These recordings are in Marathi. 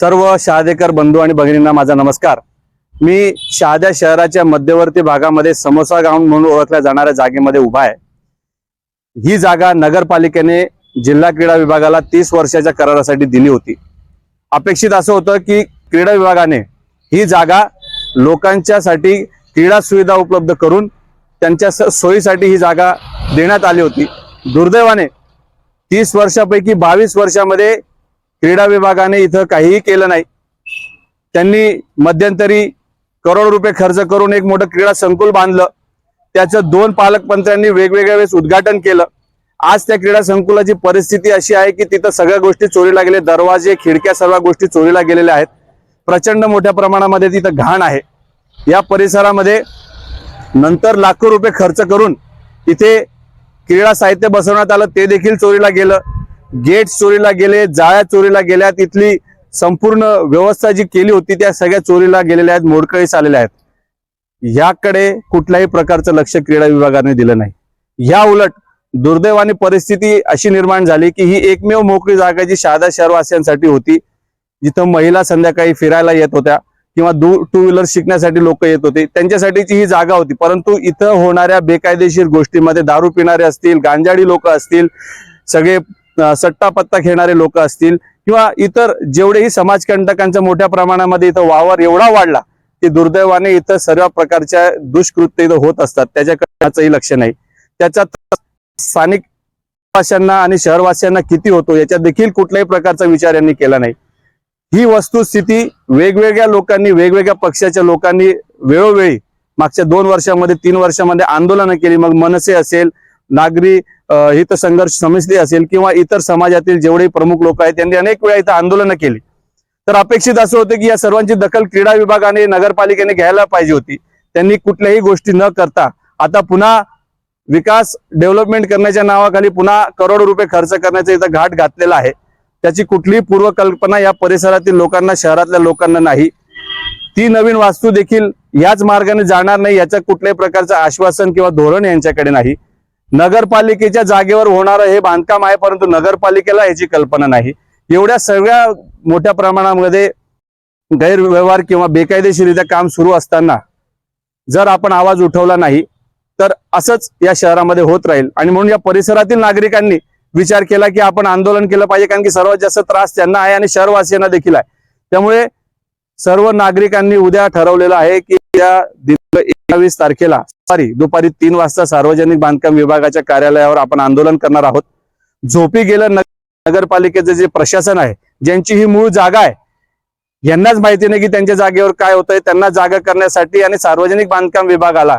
सर्व शहादेकर बंधू आणि भगिनींना माझा नमस्कार. मी शहाद्या शहराच्या मध्यवर्ती भागामध्ये समोसा गाव म्हणून ओळखल्या जाणाऱ्या जागेमध्ये उभा आहे. ही जागा नगरपालिकेने जिल्हा क्रीडा विभागाला तीस वर्षाच्या करारासाठी दिली होती. अपेक्षित असं होतं की क्रीडा विभागाने ही जागा लोकांच्यासाठी क्रीडा सुविधा उपलब्ध करून त्यांच्या सोयीसाठी ही जागा देण्यात आली होती. दुर्दैवाने तीस वर्षापैकी बावीस वर्षामध्ये क्रीडा विभागाने इथं काहीही केलं नाही. त्यांनी मध्यंतरी करोड रुपये खर्च करून एक मोठं क्रीडा संकुल बांधलं. त्याचं दोन पालकमंत्र्यांनी वेगवेगळ्या वेळेस उद्घाटन केलं. आज त्या क्रीडा संकुलाची परिस्थिती अशी आहे की तिथं सगळ्या गोष्टी चोरीला गेले दरवाजे खिडक्या सर्व गोष्टी चोरीला गेलेल्या आहेत. प्रचंड मोठ्या प्रमाणामध्ये तिथं घाण आहे. या परिसरामध्ये नंतर लाखो रुपये खर्च करून इथे क्रीडा साहित्य बसवण्यात आलं ते देखील चोरीला गेलं. गेट चोरीला गेले जाळ्या चोरीला गेल्या तिथली संपूर्ण व्यवस्था जी केली होती त्या सगळ्या चोरीला गेलेल्या आहेत मोडकळीस आलेल्या आहेत. याकडे कुठल्याही प्रकारचं लक्ष क्रीडा विभागाने दिलं नाही. या उलट दुर्दैवाने परिस्थिती अशी निर्माण झाली की ही एकमेव मोकळी जागा जी शहादा शहरवासियांसाठी होती जिथं महिला संध्याकाळी फिरायला येत होत्या किंवा दू टू व्हीलर शिकण्यासाठी लोक येत होते त्यांच्यासाठीची ही जागा होती. परंतु इथं होणाऱ्या बेकायदेशीर गोष्टीमध्ये दारू पिणारे असतील गांजाडी लोक असतील सगळे सट्टा पत्ता खेळणारे लोक असतील किंवा इतर जेवढेही समाजकंटकांचा मोठ्या प्रमाणामध्ये इथं वावर एवढा वाढला की दुर्दैवाने इथं सर्व प्रकारच्या दुष्कृत्य इथं होत असतात. त्याच्याकडे लक्ष नाही. त्याचा स्थानिक वासियांना आणि शहरवासियांना किती होतो याच्या देखील कुठल्याही प्रकारचा विचार यांनी केला नाही. ही वस्तुस्थिती वेगवेगळ्या लोकांनी वेगवेगळ्या पक्षाच्या लोकांनी वेळोवेळी मागच्या दोन वर्षामध्ये तीन वर्षामध्ये आंदोलनं केली. मग मनसे असेल नागरी हित संघर्ष समिती असेल किंवा इतर समाजातील जेवढे प्रमुख लोक आहेत त्यांनी अनेक वेळा इथं आंदोलनं केली. तर अपेक्षित असं होतं की या सर्वांची दखल क्रीडा विभागाने नगरपालिकेने घ्यायला पाहिजे होती. त्यांनी कुठल्याही गोष्टी न करता आता पुन्हा विकास डेव्हलपमेंट करण्याच्या नावाखाली पुन्हा करोड रुपये खर्च करण्याचा इथं घाट घातलेला आहे. त्याची कुठलीही पूर्वकल्पना या परिसरातील लोकांना शहरातल्या लोकांना नाही. ती नवीन वास्तू देखील याच मार्गाने जाणार नाही याच्या कुठल्याही प्रकारचं आश्वासन किंवा धोरण यांच्याकडे नाही. नगरपालिकेच्या जागेवर होणारं हे बांधकाम आहे परंतु नगरपालिकेला याची कल्पना नाही. एवढ्या सगळ्या मोठ्या प्रमाणामध्ये गैरव्यवहार किंवा बेकायदेशीरित्या काम सुरू असताना जर आपण आवाज उठवला नाही तर असंच या शहरामध्ये होत राहील. आणि म्हणून या परिसरातील नागरिकांनी विचार केला की आपण आंदोलन केलं पाहिजे कारण की सर्वात जास्त त्रास त्यांना आहे आणि शहरवासियांना देखील आहे. त्यामुळे सर्व नागरिकांनी उद्या ठरवलेलं आहे की या एकोणावीस तारखेला सॉरी दुपारी तीन वाजता सार्वजनिक बांधकाम विभागाच्या कार्यालयावर आपण आंदोलन करणार आहोत. झोपी गेलं नगरपालिकेचं जे प्रशासन आहे ज्यांची ही मूळ जागा आहे यांनाच माहिती नाही की त्यांच्या जागेवर काय होतंय. त्यांना जागा करण्यासाठी आणि सार्वजनिक बांधकाम विभागाला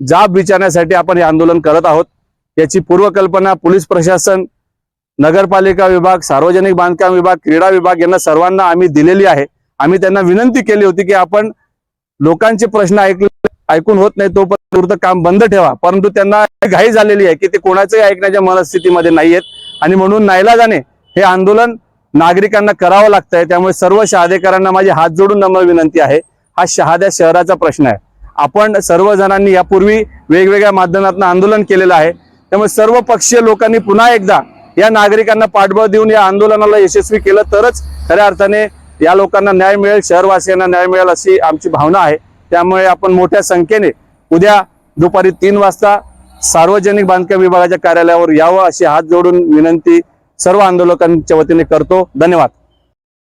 जाब विचारण्यासाठी आपण हे आंदोलन करत आहोत. याची पूर्वकल्पना पोलीस प्रशासन नगरपालिका विभाग सार्वजनिक बांधकाम विभाग क्रीडा विभाग यांना सर्वांना आम्ही दिलेली आहे. आम्ही त्यांना विनंती केली होती की आपण लोकांचे प्रश्न ऐकले ऐकून होत नाही तोपर्यंत काम बंद ठेवा. परंतु त्यांना घाई झालेली आहे की ते कोणाचंही ऐकण्याच्या मनस्थितीमध्ये नाहीयेत. आणि म्हणून नाईलाजाने हे आंदोलन नागरिकांना करावं लागतंय. त्यामुळे सर्व शहादेकरांना माझी हात जोडून नम्र विनंती आहे. हा शहाद्या शहराचा प्रश्न आहे. आपण सर्वजणांनी यापूर्वी वेगवेगळ्या माध्यमातून आंदोलन केलेलं आहे. त्यामुळे सर्व पक्षीय लोकांनी पुन्हा एकदा या नागरिकांना पाठबळ देऊन या आंदोलनाला यशस्वी केलं तरच खऱ्या अर्थाने या लोकांना न्याय मिळेल शहरवासियांना न्याय मिळेल अशी आमची भावना आहे. त्यामुळे आपण मोठ्या संख्येने उद्या दुपारी तीन वाजता सार्वजनिक बांधकाम विभागाच्या कार्यालयावर यावं अशी हात जोडून विनंती सर्व आंदोलकांच्या वतीने करतो. धन्यवाद.